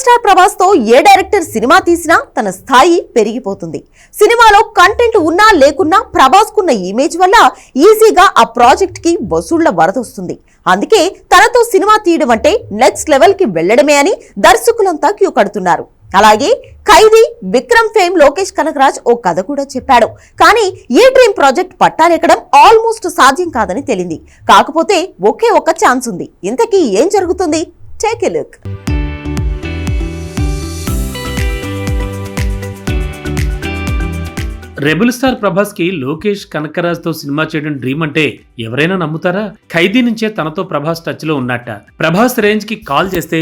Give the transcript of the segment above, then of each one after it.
Star ప్రభాస్తో ఏ director సినిమా తీసినా తన స్థాయి పెరిగిపోతుంది. సినిమాలో కంటెంట్ ఉన్నా లేకున్నా ప్రభాస్ కున్న ఇమేజ్ వల్ల ఈజీగా ఆ ప్రాజెక్ట్కి వసూళ్ళ వరదొస్తుంది అందుకే తనతో సినిమా తీయడం అంటే నెక్స్ట్ లెవెల్కి వెళ్ళడమే అని దర్శకులంతా క్యూ కడుతున్నారు. అలాగే ఖైదీ విక్రమ్ ఫేమ్ లోకేష్ కనకరాజ్ ఓ కథ కూడా చెప్పాడు. కానీ ఈ డ్రీమ్ ప్రాజెక్ట్ పట్టాలెక్కడం ఆల్మోస్ట్ సాధ్యం కాదని తేలింది. కాకపోతే ఒకే ఒక్క ఛాన్స్ ఉంది. ఇంతకీ ఏం జరుగుతుంది? Take a look rebel star ప్రభాస్కి Lokesh కనకరాజ్తో సినిమా చేయడం డ్రీమ్ అంటే ఎవరైనా నమ్ముతారా? ఖైదీ నుంచే తనతో ప్రభాస్ టచ్లో ఉన్నట్ట. ప్రభాస్ రేంజ్కి కాల్ చేస్తే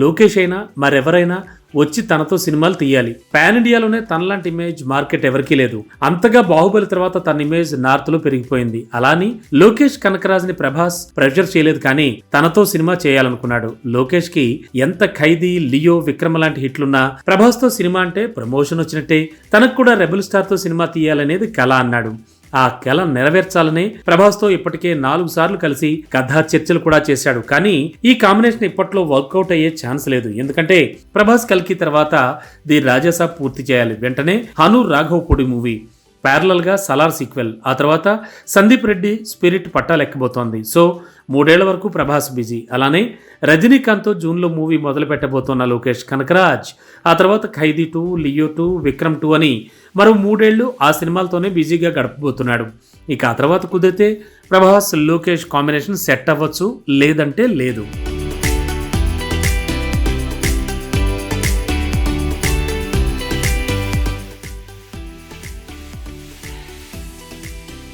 లోకేష్ అయినా మరెవరైనా వచ్చి తనతో సినిమాలు తీయాలి. పాన్ ఇండియాలోనే తనలాంటి ఇమేజ్ మార్కెట్ ఎవరికీ లేదు. అంతగా బాహుబలి తర్వాత తన ఇమేజ్ నార్త్లో పెరిగిపోయింది. అలాని లోకేష్ కనకరాజ్ని ప్రభాస్ ప్రెషర్ చేయలేదు కానీ తనతో సినిమా చేయాలనుకున్నాడు. లోకేష్కి ఎంత ఖైదీ లియో విక్రమ లాంటి హిట్లున్నా ప్రభాస్తో సినిమా అంటే ప్రమోషన్ వచ్చినట్టే. తనకు కూడా రెబుల్ స్టార్తో సినిమా తీయాలనేది కళ అన్నాడు. ఆ కళ నెరవేర్చాలని ప్రభాస్తో ఇప్పటికే నాలుగు సార్లు కలిసి కథా చర్చలు కూడా చేశాడు. కానీ ఈ కాంబినేషన్ ఇప్పట్లో వర్కౌట్ అయ్యే ఛాన్స్ లేదు. ఎందుకంటే ప్రభాస్ కల్కి తర్వాత ది రాజాసాబ్ పూర్తి చేయాలి. వెంటనే హను రాఘవ్ పొడి మూవీ ప్యారలల్గా సలార్ సీక్వెల్ ఆ తర్వాత సందీప్ రెడ్డి స్పిరిట్ పట్టాలెక్కబోతోంది సో మూడేళ్ళ వరకు ప్రభాస్ బిజీ. అలానే రజనీకాంత్తో జూన్లో మూవీ మొదలు పెట్టబోతున్న లోకేష్ కనకరాజ్. ఆ తర్వాత Khaidi two Leo two Vikram two అని మరో మూడేళ్ళు ఆ సినిమాలతోనే బిజీగా గడపబోతున్నాడు. ఇక ఆ తర్వాత కుదిరితే ప్రభాస్ లోకేష్ కాంబినేషన్ సెట్ అవ్వచ్చు లేదంటే లేదు.